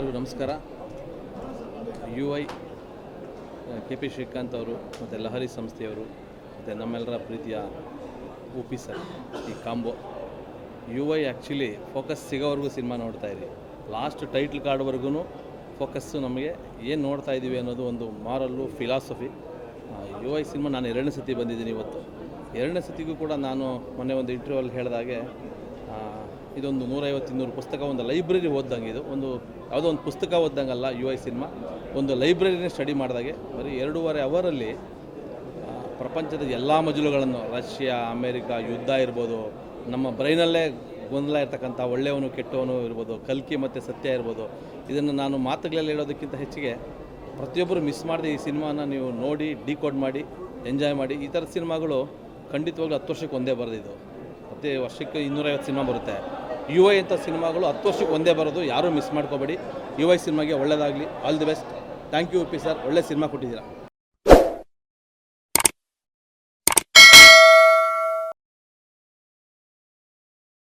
ಎಲ್ಲರಿಗೂ ನಮಸ್ಕಾರ. U I K P Srikanth ಅವರು ಮತ್ತು ಲಹರಿ ಸಂಸ್ಥೆಯವರು ಮತ್ತು ನಮ್ಮೆಲ್ಲರ ಪ್ರೀತಿಯ ಒ ಪಿ ಸರ್ ಈ combo. U I actually focus ಸಿಗೋವರೆಗೂ cinema ನೋಡ್ತಾ ಇರಿ. ಲಾಸ್ಟ್ ಟೈಟ್ಲ್ ಕಾರ್ಡ್ವರೆಗೂ ಫೋಕಸ್ಸು ನಮಗೆ ಏನು ನೋಡ್ತಾ ಇದ್ದೀವಿ ಅನ್ನೋದು ಒಂದು moral philosophy U I cinema ನಾನು ಎರಡನೇ ಸತಿ ಬಂದಿದ್ದೀನಿ ಇವತ್ತು. ಎರಡನೇ ಸತಿಗೂ ಕೂಡ ನಾನು ಮೊನ್ನೆ ಒಂದು ಇಂಟರ್ವ್ಯೂಲ್ಲಿ ಹೇಳಿದಾಗೆ ಇದೊಂದು ನೂರೈವತ್ತು ಇನ್ನೂರು ಪುಸ್ತಕ, ಒಂದು ಲೈಬ್ರರಿ ಓದ್ದಂಗೆ ಇದು. ಒಂದು ಯಾವುದೋ ಒಂದು ಪುಸ್ತಕ ಓದ್ದಂಗಲ್ಲ, ಯು ಐ ಸಿನಿಮಾ. ಒಂದು ಲೈಬ್ರರಿನೇ ಸ್ಟಡಿ ಮಾಡಿದಾಗೆ. ಬರೀ ಎರಡೂವರೆ ಅವರಲ್ಲಿ ಪ್ರಪಂಚದ ಎಲ್ಲ ಮಜಲುಗಳನ್ನು, ರಷ್ಯಾ, ಅಮೇರಿಕಾ, ಯುದ್ಧ ಇರ್ಬೋದು, ನಮ್ಮ ಬ್ರೈನಲ್ಲೇ ಗೊಂದಲ ಇರ್ತಕ್ಕಂಥ ಒಳ್ಳೆಯವನು, ಕೆಟ್ಟವನು ಇರ್ಬೋದು, ಕಲ್ಕಿ ಮತ್ತು ಸತ್ಯ ಇರ್ಬೋದು. ಇದನ್ನು ನಾನು ಮಾತುಗಳಲ್ಲಿ ಹೇಳೋದಕ್ಕಿಂತ ಹೆಚ್ಚಿಗೆ ಪ್ರತಿಯೊಬ್ಬರು ಮಿಸ್ ಮಾಡದೆ ಈ ಸಿನಿಮಾನ ನೀವು ನೋಡಿ, ಡಿಕೋಡ್ ಮಾಡಿ, ಎಂಜಾಯ್ ಮಾಡಿ, ಈ ಥರದ ಸಿನಿಮಾಗಳು ಖಂಡಿತವಾಗ್ಲೂ ಹತ್ತು ವರ್ಷಕ್ಕೆ ಒಂದೇ ಬರೆದಿದ್ದು. ಮತ್ತು ವರ್ಷಕ್ಕೆ ಇನ್ನೂರೈವತ್ತು ಸಿನಿಮಾ ಬರುತ್ತೆ. ಯು ಐ ಅಂತ ಸಿನಿಮಾಗಳು ಹತ್ತು ವರ್ಷಕ್ಕೆ ಒಂದೇ ಬರೋದು, ಯಾರೂ ಮಿಸ್ ಮಾಡ್ಕೋಬೇಡಿ. ಯು ಐ ಸಿನಿಮಾಗೆ ಒಳ್ಳೆಯದಾಗಲಿ all the best. Thank you P sir. ಒಳ್ಳೆ ಸಿನಿಮಾ ಕೊಟ್ಟಿದ್ದೀರಾ.